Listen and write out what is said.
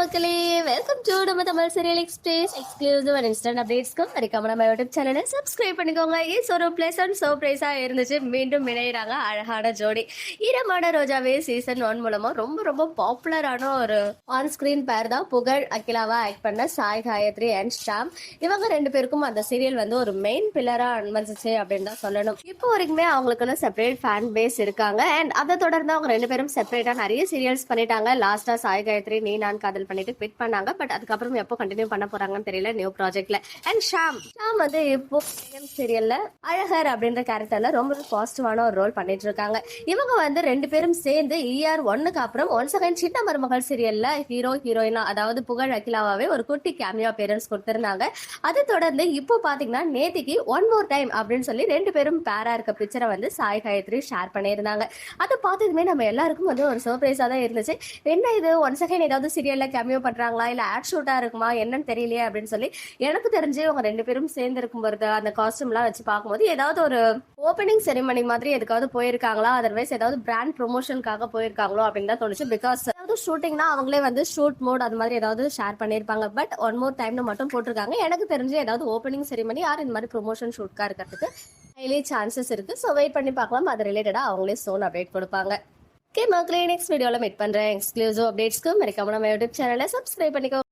மக்களே welcome to நம்ம Tamil serial express exclusive and instant அப்டேட்ஸ்க்கும் மறக்காம நம்ம யூடியூப் சேனலை சப்ஸ்கிரைப் பண்ணிக்கோங்க. இஸ் ஒரு பிளேசன்ட் சர்ப்ரைஸாக இருந்துச்சு. மீண்டும் இணையிறாங்க அழகான ஜோடி. ஈரமான ரோஜாவே சீசன் ஒன் மூலமாக ரொம்ப ரொம்ப பாப்புலரான ஒரு ஆன் ஸ்க்ரீன் பேர் தான் புகழ் அகிலாவா ஆக்ட் பண்ண சாய் காயத்ரி அண்ட் ஷாம். இவங்க ரெண்டு பேருக்கும் அந்த சீரியல் வந்து ஒரு மெயின் பில்லராக அனுமதிச்சு அப்படின்னு தான் சொல்லணும். இப்போ வரைக்குமே அவங்களுக்குன்னு செப்பரேட் ஃபேன் பேஸ் இருக்காங்க. அண்ட் அதை தொடர்ந்து அவங்க ரெண்டு பேரும் செப்பரேட்டாக நிறைய சீரியல்ஸ் பண்ணிட்டாங்க. லாஸ்ட்டாக சாய் காயத்ரி நீ நான் காதல் பண்ணிட்டு குவிட் பண்ணாங்க. பட் அதுக்கு அதுக்கப்புறம் எப்போ கண்டினியூ பண்ண போறாங்கன்னு தெரியல நியூ ப்ராஜெக்ட்ல அண்ட் ஷாம் ஷாம் வந்து இப்போ சீரியல்ல அழகர் அப்படின்ற கேரக்டர்ல ரொம்ப பாசிட்டிவான ஒரு ரோல் பண்ணிட்டு இருக்காங்க. இவங்க வந்து ரெண்டு பேரும் சேர்ந்து இஆர் ஒன்னுக்கு அப்புறம் ஒன் செகண்ட் சின்ன மருமகள் சீரியல்ல ஹீரோ ஹீரோயினா அதாவது புகழ் அகிலாவே ஒரு குட்டி கேமியா பேரண்ட்ஸ் கொடுத்திருந்தாங்க. அதை தொடர்ந்து இப்போ பாத்தீங்கன்னா நேத்திக்கு ஒன் மோர் டைம் அப்படின்னு சொல்லி ரெண்டு பேரும் பேரா இருக்க பிக்சரை வந்து சாய் காயத்ரி ஷேர் பண்ணியிருந்தாங்க. அதை பார்த்ததுமே நம்ம எல்லாருக்கும் வந்து ஒரு சர்ப்ரைஸா தான் இருந்துச்சு. என்ன இது? ஒன் செகண்ட் ஏதாவது சீரியல்ல கேமியோ பண்றாங்களா? இல்ல ஆட் ஷூட்டா இருக்குமா? என்னன்னு தெரியலையே அப்படின்னு சொல்லி எனக்கு தெரிஞ்சு அவங்க ரெண்டு பேரும் சேர்ந்து இருக்கும் பொழுது அந்த காஸ்டியூம்லாம் வச்சு பார்க்கும்போது ஏதாவது ஒரு ஓப்பனிங் செரிமனி மாதிரி எதுக்காவது போயிருக்காங்களா? அதர்வைஸ் ஏதாவது பிராண்ட் ப்ரொமோஷனுக்காக போயிருக்காங்களோ அப்படின்னு தான் தோணுச்சு. பிகாஸ் ஏதாவது ஷூட்டிங்னா அவங்களே வந்து ஷூட் மோட் அது மாதிரி ஏதாவது ஷேர் பண்ணியிருப்பாங்க. பட் ஒன் மோர் டைம்னு மட்டும் போட்டிருக்காங்க. எனக்கு தெரிஞ்சு ஏதாவது ஓப்பனிங் செரிமனி யார் இந்த மாதிரி ப்ரொமோஷன் ஷூட்காக இருக்கிறதுக்கு ஹைலி சான்சஸ் இருக்கு. ஸோ வெயிட் பண்ணி பார்க்கலாம். அது ரிலேட்டடாக அவங்களே சோன் அப்டேட் கொடுப்பாங்க. ஓகே மக்களே நெக்ஸ்ட் வீடியோவில் மீட் பண்ணுறேன் எக்ஸ்க்ளூசிவ் அப்டேட்ஸ்க்கு மறக்காம நம்ம யூடியூப் சேனலை சப்ஸ்கிரைப் பண்ணிக்கோ.